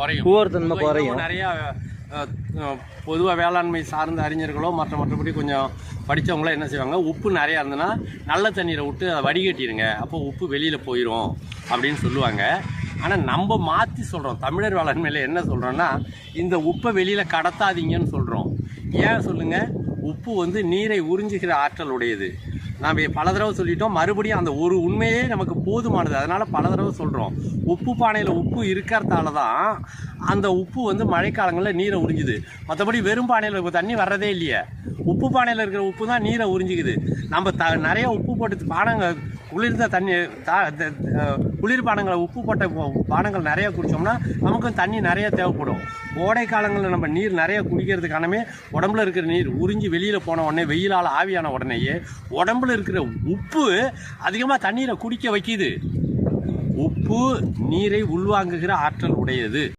குறையும். உவர்த்தன்மை பொதுவா குறையும். நிறைய பொதுவாக வேளாண்மை சார்ந்த அறிஞர்களோ மற்ற மற்றபடி கொஞ்சம் படித்தவங்களோ என்ன செய்வாங்க? உப்பு நிறையா இருந்ததுன்னா நல்ல தண்ணீரை விட்டு அதை வடிகட்டிடுங்க அப்போ உப்பு வெளியில் போயிடும் அப்படின்னு சொல்லுவாங்க. ஆனால் நம்ம மாற்றி சொல்கிறோம் தமிழர் வேளாண்மையில் என்ன சொல்கிறோன்னா இந்த உப்பை வெளியில் கடத்தாதீங்கன்னு சொல்கிறோம் ஏன் சொல்லுங்கள் உப்பு வந்து நீரை உறிஞ்சுகிற ஆற்றல் உடையது. நாம் பல தடவை சொல்லிட்டோம். மறுபடியும் அந்த ஒரு உண்மையே நமக்கு போதுமானது. அதனால் பல தடவை சொல்கிறோம் உப்பு பானையில் உப்பு இருக்கிறதால தான் அந்த உப்பு வந்து மழைக்காலங்களில் நீரை உறிஞ்சுது. மற்றபடி வெறும் பானையில் இப்போ தண்ணி வர்றதே இல்லையே. உப்பு பானையில் இருக்கிற உப்பு தான் நீரை உறிஞ்சிக்குது. நம்ம த நிறைய உப்பு போட்டு பானங்கள் குளிர்ந்த தண்ணி தா த- குளிர் பானங்களை உப்பு போட்ட பானங்கள் நிறையா குடித்தோம்னா நமக்கும் தண்ணி நிறைய தேவைப்படும். கோடை காலங்களில் நம்ம நீர் நிறைய குடிக்கிறதுக்கானமே உடம்புல இருக்கிற நீர் உறிஞ்சி வெளியில் போன உடனே வெயிலால் ஆவியான உடனேயே உடம்புல இருக்கிற உப்பு அதிகமாக தண்ணீரை குடிக்க வைக்கிது. உப்பு நீரை உள்வாங்குகிற ஆற்றல் உடையது.